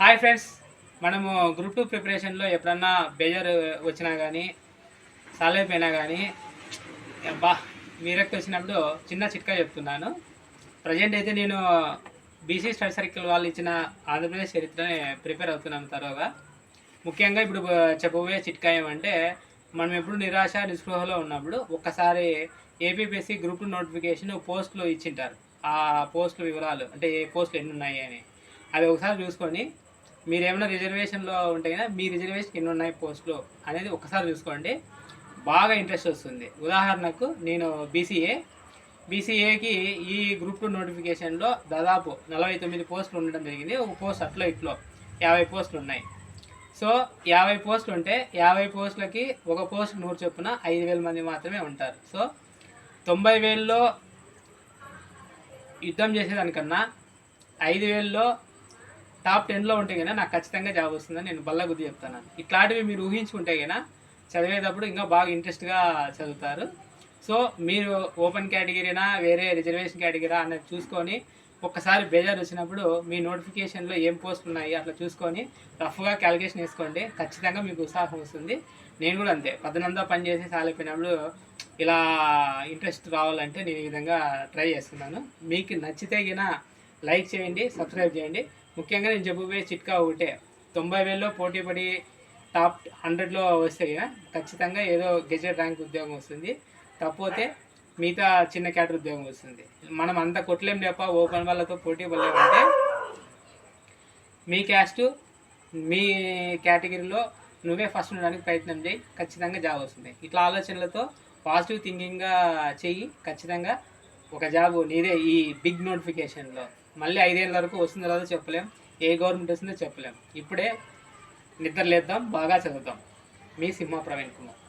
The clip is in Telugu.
హాయ్ ఫ్రెండ్స్ మనము గ్రూప్ టూ ప్రిపరేషన్లో ఎప్పుడన్నా బేజర్ వచ్చినా కానీ సాలైపోయినా కానీ బా మీరెక్కి వచ్చినప్పుడు చిన్న చిట్కా చెప్తున్నాను. ప్రజెంట్ అయితే నేను బీసీ స్టడీ సర్కిల్ వాళ్ళు ఇచ్చిన ఆంధ్రప్రదేశ్ చరిత్రని ప్రిపేర్ అవుతున్నాను తరువుగా ముఖ్యంగా ఇప్పుడు చెప్పబోయే చిట్కా ఏమంటే మనం ఎప్పుడు నిరాశ నిస్పృహలో ఉన్నప్పుడు ఒక్కసారి ఏపీపీఎస్సీ గ్రూప్ నోటిఫికేషన్ పోస్టులు ఇచ్చింటారు. ఆ పోస్టుల వివరాలు అంటే ఏ పోస్టులు ఎన్ని ఉన్నాయి అని. అవి ఒకసారి చూసుకొని మీరు ఏమైనా రిజర్వేషన్లో ఉంటే మీ రిజర్వేషన్ ఎన్ని ఉన్నాయి పోస్టులు అనేది ఒకసారి చూసుకోండి. బాగా ఇంట్రెస్ట్ వస్తుంది. ఉదాహరణకు నేను బీసీఏ. బీసీఏకి ఈ గ్రూప్ టూ నోటిఫికేషన్లో దాదాపు నలభై తొమ్మిది పోస్టులు ఉండడం జరిగింది. ఒక పోస్ట్ అట్లా ఇట్లో యాభై పోస్టులు ఉన్నాయి. సో యాభై పోస్టులు ఉంటే యాభై పోస్టులకి ఒక పోస్ట్ నూరు చొప్పున ఐదు వేల మంది మాత్రమే ఉంటారు. సో తొంభై వేల్లో యుద్ధం చేసేదానికన్నా ఐదు వేల్లో టాప్ టెన్లో ఉంటే కన్నా నాకు ఖచ్చితంగా జాబ్ వస్తుందని నేను బల్ల గుద్ది చెప్తాను. ఇట్లాంటివి మీరు ఊహించుకుంటే కన్నా చదివేటప్పుడు ఇంకా బాగా ఇంట్రెస్ట్గా చదువుతారు. సో మీరు ఓపెన్ కేటగిరీనా వేరే రిజర్వేషన్ కేటగిరీనా అనేది చూసుకొని ఒక్కసారి బేజార్ వచ్చినప్పుడు మీ నోటిఫికేషన్లో ఏం పోస్ట్ ఉన్నాయి అట్లా చూసుకొని రఫ్గా క్యాలిక్యులేషన్ వేసుకోండి. ఖచ్చితంగా మీకు ఉత్సాహం వస్తుంది. నేను కూడా అంతే. పద్దనంతా పని చేసి సాలిపోయినప్పుడు ఇలా ఇంట్రెస్ట్ రావాలంటే నేను ఈ విధంగా ట్రై చేస్తున్నాను. మీకు నచ్చితే గిన లైక్ చేయండి సబ్స్క్రైబ్ చేయండి. ముఖ్యంగా నేను చెప్పబోయే చిట్కా ఒకటే. తొంభై వేల్లో పోటీ పడి టాప్ హండ్రెడ్లో వస్తే ఖచ్చితంగా ఏదో గెజెట్ ర్యాంక్ ఉద్యోగం వస్తుంది. తప్పపోతే మిగతా చిన్న క్యాటర్ ఉద్యోగం వస్తుంది. మనం అంత కొట్లేం లేప ఓపెన్ వాళ్ళతో పోటీ పడలేమంటే మీ క్యాస్ట్ మీ కేటగిరీలో నువ్వే ఫస్ట్ ఉండడానికి ప్రయత్నం చేయి ఖచ్చితంగా జాబ్ వస్తుంది. ఇట్లా ఆలోచనలతో పాజిటివ్ థింకింగ్గా చెయ్యి ఖచ్చితంగా ఒక జాబ్ నీదే ఈ బిగ్ నోటిఫికేషన్లో. మళ్ళీ ఐదేళ్ళ వరకు వస్తుందో రాదో చెప్పలేం. ఏ గవర్నమెంట్ వస్తుందో చెప్పలేం. ఇప్పుడే నిద్ర లేద్దాం బాగా చదువుదాం. మీ సింహ ప్రవీణ్ కుమార్.